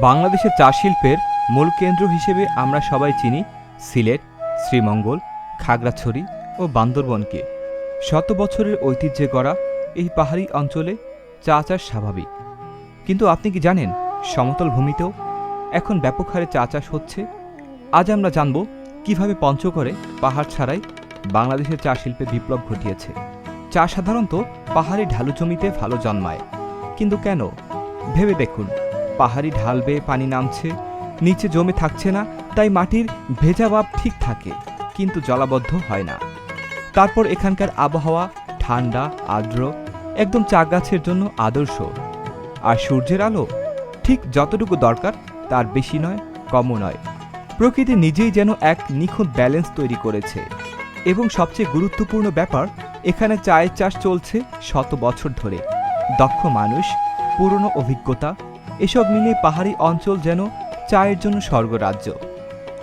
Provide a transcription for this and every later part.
বাংলাদেশের চা শিল্পের মূল কেন্দ্র হিসেবে আমরা সবাই চিনি সিলেট, শ্রীমঙ্গল, খাগড়াছড়ি ও বান্দরবনকে। শত বছরের ঐতিহ্যে গড়া এই পাহাড়ি অঞ্চলে চা চাষ স্বাভাবিক। কিন্তু আপনি কি জানেন সমতল ভূমিতেও এখন ব্যাপক হারে চা চাষ হচ্ছে? আজ আমরা জানব কীভাবে পঞ্চগড়ে পাহাড় ছাড়াই বাংলাদেশের চা শিল্পে বিপ্লব ঘটিয়েছে। চা সাধারণত পাহাড়ি ঢালু জমিতে ভালো জন্মায়। কিন্তু কেন? ভেবে দেখুন। পাহাড়ি ঢাল বেয়ে পানি নামছে, নিচে জমে থাকছে না, তাই মাটির ভেজা ভাব ঠিক থাকে, কিন্তু জলাবদ্ধ হয় না। তারপর এখানকার আবহাওয়া ঠান্ডা, আর্দ্র, একদম চা গাছের জন্য আদর্শ। আর সূর্যের আলো ঠিক যতটুকু দরকার, তার বেশি নয়, কমও নয়। প্রকৃতি নিজেই যেন এক নিখুঁত ব্যালেন্স তৈরি করেছে। এবং সবচেয়ে গুরুত্বপূর্ণ ব্যাপার, এখানে চায়ের চাষ চলছে শত বছর ধরে। দক্ষ মানুষ, পুরনো অভিজ্ঞতা এসব মিলে পাহাড়ি অঞ্চল যেন চায়ের জন্য স্বর্গরাজ্য।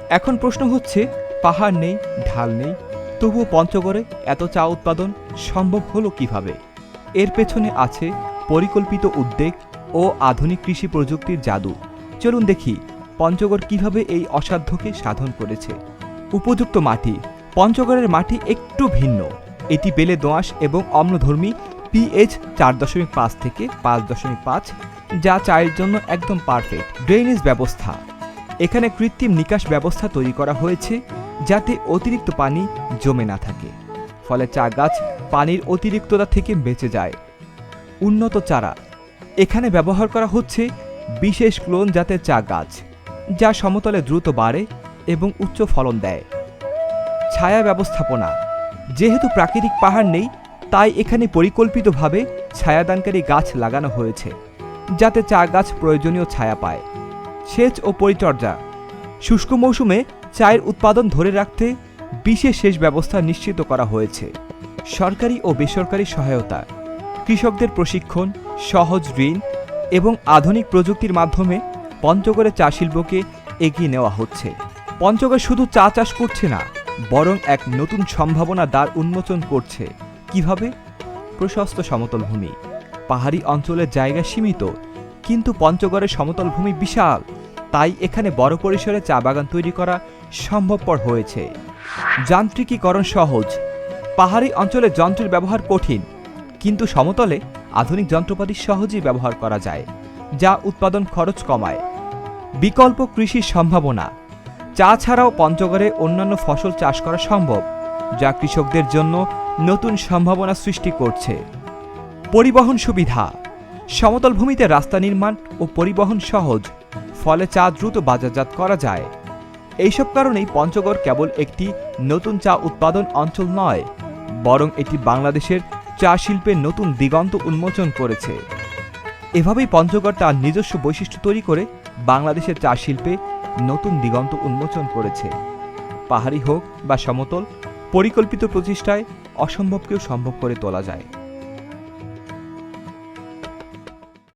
এখন প্রশ্ন হচ্ছে, পাহাড় নেই, ঢাল নেই, তবুও পঞ্চগড়ে এত চা উৎপাদন সম্ভব হলো কীভাবে? এর পেছনে আছে পরিকল্পিত উদ্যোগ ও আধুনিক কৃষি প্রযুক্তির জাদু। চলুন দেখি, পঞ্চগড় কীভাবে এই অসাধ্যকে সাধন করেছে। উপযুক্ত মাটি, পঞ্চগড়ের মাটি একটু ভিন্ন। এটি বেলে দোঁয়াশ এবং অম্লধর্মী পিএইচ চার দশমিক পাঁচ থেকে পাঁচ দশমিক পাঁচ, যা চায়ের জন্য একদম পারফেক্ট। ড্রেনেজ ব্যবস্থা। এখানে কৃত্রিম নিকাশ ব্যবস্থা তৈরি করা হয়েছে, যাতে অতিরিক্ত পানি জমে না থাকে। ফলে চা গাছ পানির অতিরিক্ততা থেকে বেঁচে যায়। উন্নত চারা। এখানে ব্যবহার করা হচ্ছে বিশেষ ক্লোন জাতের চা গাছ, যা সমতলে দ্রুত বাড়ে এবং উচ্চ ফলন দেয়। ছায়া ব্যবস্থাপনা। যেহেতু প্রাকৃতিক পাহাড় নেই তাই এখানে পরিকল্পিতভাবে ছায়াদানকারী গাছ লাগানো হয়েছে, যাতে চা গাছ প্রয়োজনীয় ছায়া পায়। সেচ ও পরিচর্যা। শুষ্ক মৌসুমে চায়ের উৎপাদন ধরে রাখতে বিশেষ সেচ ব্যবস্থা নিশ্চিত করা হয়েছে। সরকারি ও বেসরকারি সহায়তা। কৃষকদের প্রশিক্ষণ, সহজ ঋণ এবং আধুনিক প্রযুক্তির মাধ্যমে পঞ্চগড়ে চা শিল্পকে এগিয়ে নেওয়া হচ্ছে। পঞ্চগড় শুধু চা চাষ করছে না, বরং এক নতুন সম্ভাবনা দ্বার উন্মোচন করছে। কীভাবে? প্রশস্ত সমতল ভূমি। পাহাড়ি অঞ্চলের জায়গা সীমিত, কিন্তু পঞ্চগড়ের সমতল ভূমি বিশাল। তাই এখানে বড় পরিসরে চা বাগান তৈরি করা সম্ভবপর হয়েছে। যান্ত্রিকীকরণ সহজ। পাহাড়ি অঞ্চলে যন্ত্রের ব্যবহার কঠিন, কিন্তু সমতলে আধুনিক যন্ত্রপাতি সহজেই ব্যবহার করা যায়, যা উৎপাদন খরচ কমায়। বিকল্প কৃষির সম্ভাবনা। চা ছাড়াও পঞ্চগড়ে অন্যান্য ফসল চাষ করা সম্ভব। যা কৃষকদের জন্য নতুন সম্ভাবনা সৃষ্টি করছে। পরিবহন সুবিধা। সমতল ভূমিতে রাস্তা নির্মাণ ও পরিবহন সহজ, ফলে চা দ্রুত বাজারজাত করা যায়। এইসব কারণেই পঞ্চগড় কেবল একটি নতুন চা উৎপাদন অঞ্চল নয়, বরং এটি বাংলাদেশের চা শিল্পের নতুন দিগন্ত উন্মোচন করেছে। এভাবেই পঞ্চগড় তার নিজস্ব বৈশিষ্ট্য তৈরি করে বাংলাদেশের চা শিল্পে নতুন দিগন্ত উন্মোচন করেছে। পাহাড়ি হোক বা সমতল পরিকল্পিত প্রচেষ্টায় অসম্ভবকেও সম্ভব করে তোলা যায়।